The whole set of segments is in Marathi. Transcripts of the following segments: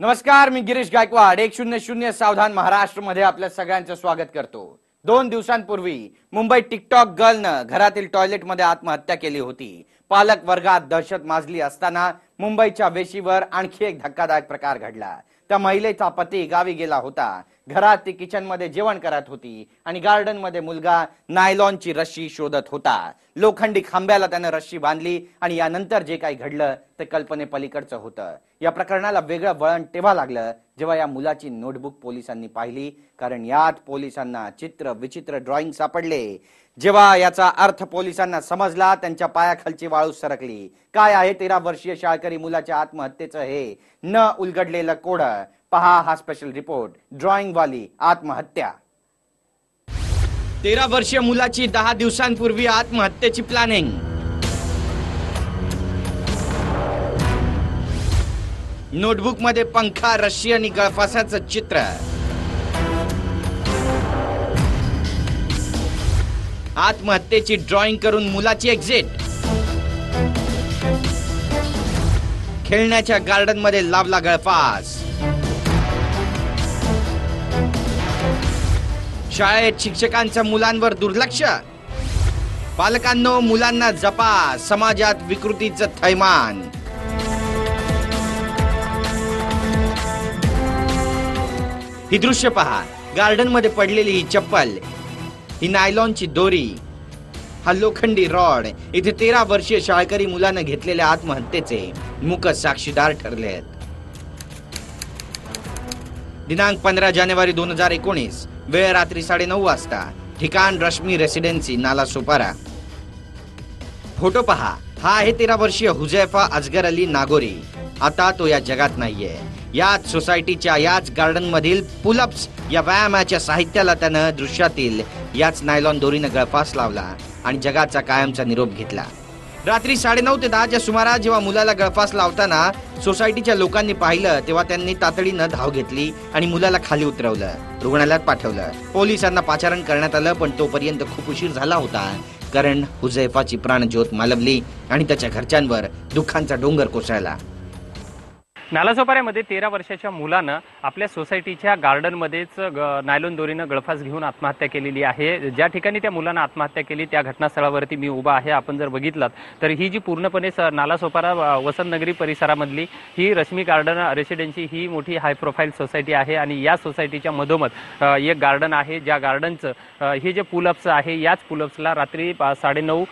नमस्कार मी गिरीश गायकवाड. एक शून्य शून्य सावधान महाराष्ट्रमध्ये आपल्या सगळ्यांचं स्वागत करतो. दोन दिवसांपूर्वी मुंबई टिकटॉक गर्लनं घरातील टॉयलेटमध्ये आत्महत्या केली होती. पालक वर्गात दहशत माजली असताना मुंबईच्या वेशीवर आणखी एक धक्कादायक प्रकार घडला. त्या महिलेचा पती गावी गेला होता. घरात ती किचनमध्ये जेवण करत होती आणि गार्डनमध्ये मुलगा नायलॉनची रशी शोधत होता. लोखंडी खांब्याला त्यानं रशी बांधली आणि यानंतर जे काही घडलं ते कल्पने पलीकडचं होतं. या प्रकरणाला वेगळं वळण तेव्हा लागलं जेव्हा या मुलाची नोटबुक पोलिसांनी पाहिली. कारण यात पोलिसांना चित्र विचित्र ड्रॉइंग सापडले. जेव्हा याचा अर्थ पोलिसांना समजला त्यांच्या पायाखालची वाळू सरकली. काय आहे तेरा वर्षीय शाळकरी मुलाच्या आत्महत्येचं हे? न उलगडलेलं कोड. पहा हा स्पेशल रिपोर्ट ड्रॉइंग वाली आत्महत्या. तेरा वर्षीय मुलाची दहा दिवसांपूर्वी आत्महत्येची प्लॅनिंग नोटबुकमध्ये पंखा रशी आणि गळफासाचं चित्र. आत्महत्येची ड्रॉइंग करून मुलाची एक्झिट खेळण्याच्या गार्डनमध्ये लावला गळफास. शाळेत शिक्षकांचं मुलांवर दुर्लक्ष. पालकांनो मुलांना जपा समाजात विकृतीचं थैमान. ही दृश्य पहा. गार्डनमध्ये पडलेली ही चप्पल ही नायलॉनची दोरी हा लोखंडी रॉड इथे तेरा वर्षीय शाळकरी मुलानं घेतलेल्या आत्महत्येचे मुक साक्षीदार ठरले आहेत दिनांक पंधरा जानेवारी दोन हजार एकोणीस वेळ रात्री साडेनऊ वाजता ठिकाण रश्मी रेसिडेन्सी नाला सोपारा. फोटो पहा. हा आहे तेरा वर्षीय हुजैफा अजगर अली नागोरी. आता तो या जगात नाहीये. याच सोसायटीच्या याच गार्डन मधील पुलअप्स या व्यायामाच्या साहित्याला त्यानं दृश्यातील याच नायलॉन दोरीनं गळफास लावला आणि जगाचा कायमचा निरोप घेतला. रात्री साडेनऊ ते दहाच्या सुमारास जेव्हा मुलाला गळफास लावताना सोसायटीच्या लोकांनी पाहिलं तेव्हा त्यांनी तातडीनं धाव घेतली आणि मुलाला खाली उतरवलं रुग्णालयात पाठवलं. पोलिसांना पाचारण करण्यात आलं पण तोपर्यंत खूप उशीर झाला होता. कारण हुजैफाची प्राणज्योत मालवली आणि त्याच्या घरच्यांवर दुःखांचा डोंगर कोसळला. नालासोपाऱ्यामध्ये तेरा वर्षाच्या मुलानं आपल्या सोसायटीच्या गार्डनमध्येच ग- नायलॉन दोरीनं गळफास घेऊन आत्महत्या केलेली आहे. ज्या ठिकाणी त्या मुलानं आत्महत्या केली त्या घटनास्थळावरती मी उभा आहे. आपण जर बघितलात तर ही जी पूर्णपणे स- नालासोपारा अ, वसंतनगरी परिसरामधली ही रश्मी गार्डन रेसिडेन्सी ही मोठी हाय प्रोफाईल सोसायटी आहे आणि या सोसायटीच्या मधोमध एक गार्डन आहे. ज्या गार्डनचं हे जे पुलअप्स आहे याच पुलअप्सला रात्री साडेनऊ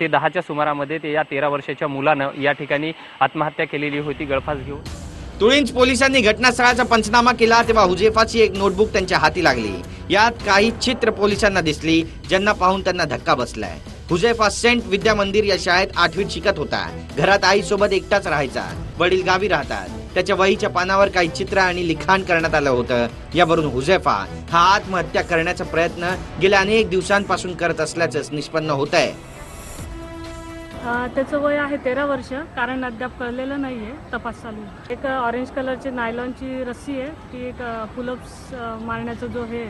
ते दहाच्या सुमारामध्ये ते या तेरा वर्षाच्या मुलानं या ठिकाणी आत्महत्या केलेली होती गळफास घेऊन. तुळींज पोलिसांनी घटनास्थळाचा पंचनामा केला तेव्हा हुजेफाची एक नोटबुक त्यांच्या हाती लागली. यात काही चित्र पोलिसांना दिसली ज्यांना पाहून त्यांना धक्का बसलाय. हुजेफा सेंट विद्या मंदिर या शाळेत आठवीत शिकत होता. घरात आई सोबत एकटाच राहायचा. वडील गावी राहतात. त्याच्या वहीच्या पानावर काही चित्र आणि लिखाण करण्यात आलं होतं. यावरून हुजेफा हा आत्महत्या करण्याचा प्रयत्न गेल्या अनेक दिवसांपासून करत असल्याचं निष्पन्न होत आहे त्याचं वय आहे तेरा वर्ष कारण अद्याप कळलेलं नाही आहे तपास चालू आहे. एक ऑरेंज कलरची नायलॉनची रस्सी आहे ती एक पुलअप्स मारण्याचं जो हे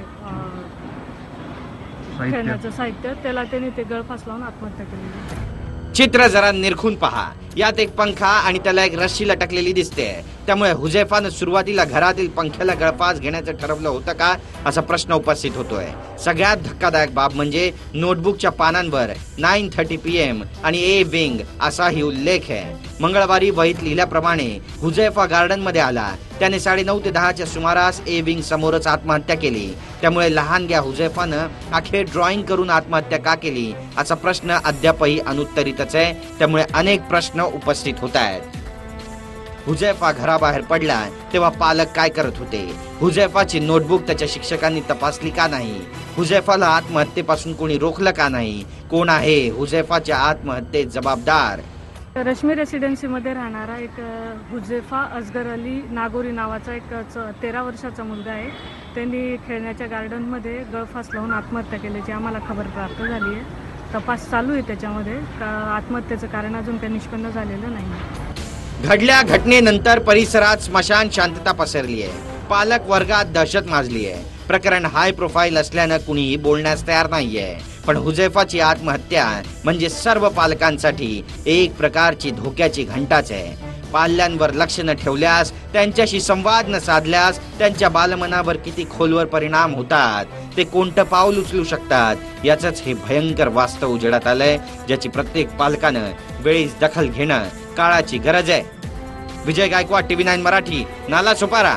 खेळण्याचं साहित्य त्याला त्याने ते गळफास लावून आत्महत्या केलेली आहे. चित्र जरा निरखून पहा यात एक पंखा आणि त्याला एक रस्सी लटकलेली दिसते त्यामुळे हुजेफानं सुरुवातीला घरातील पंख्याला गळफास घेण्याचं ठरवलं होतं का असा प्रश्न उपस्थित होतोय. सगळ्यात धक्कादायक बाब म्हणजे नोटबुकच्या पानांवर नाईन थर्टी पी एम आणि ए विंग असाही उल्लेख आहे. मंगळवारी वहीत लिहिल्याप्रमाणे हुजेफा गार्डनमध्ये आला. त्याने साडे नऊ ते दहाच्या सुमारास ए विंग समोरच आत्महत्या केली. त्यामुळे लहानग्या हुजेफानं अखेर ड्रॉइंग करून आत्महत्या का केली असा प्रश्न अद्यापही अनुत्तरितच आहे. त्यामुळे अनेक प्रश्न उपस्थित होत आहेत. हुजैफा घराबाहेर पडला तेव्हा पालक काय करत होते? हुजैफाची नोटबुक त्याच्या शिक्षकांनी तपासली का नाही? हुजैफाला आत्महत्येपासून कोणी रोखलं का नाही? कोण आहे हुजैफाच्या आत्महत्येत जबाबदार? रश्मी रेसिडेन्सीमध्ये राहणारा एक हुजेफा अजगर अली नागोरी नावाचा एक च- तेरा वर्षाचा मुलगा आहे. त्यांनी खेळण्याच्या गार्डनमध्ये गळफास लावून आत्महत्या केल्याची आम्हाला खबर प्राप्त झाली आहे. तपास चालू आहे त्याच्यामध्ये. का आत्महत्येचं कारण अजून काही निष्पन्न झालेलं नाही. घडल्या घटनेनंतर परिसरात स्मशान शांतता पसरली आहे. पालक वर्गात दहशत माजली आहे. प्रकरण हाय प्रोफाईल असल्यानं कुणीही बोलण्यास तयार नाहीये. पण हुजैफाची आत्महत्या म्हणजे सर्व पालकांसाठी एक प्रकारची धोक्याची घंटाच आहे. पाल्यांवर लक्ष न ठेवल्यास त्यांच्याशी संवाद न साधल्यास त्यांच्या बालमनावर किती खोलवर परिणाम होतात ते कोणतं पाऊल उचलू शकतात याचंच हे भयंकर वास्तव उजेडात आलंय ज्याची प्रत्येक पालकानं वेळीच दखल घेणं काळाची गरज आहे. Vijay Gaikwad TV nine Marathi Nala Sopara.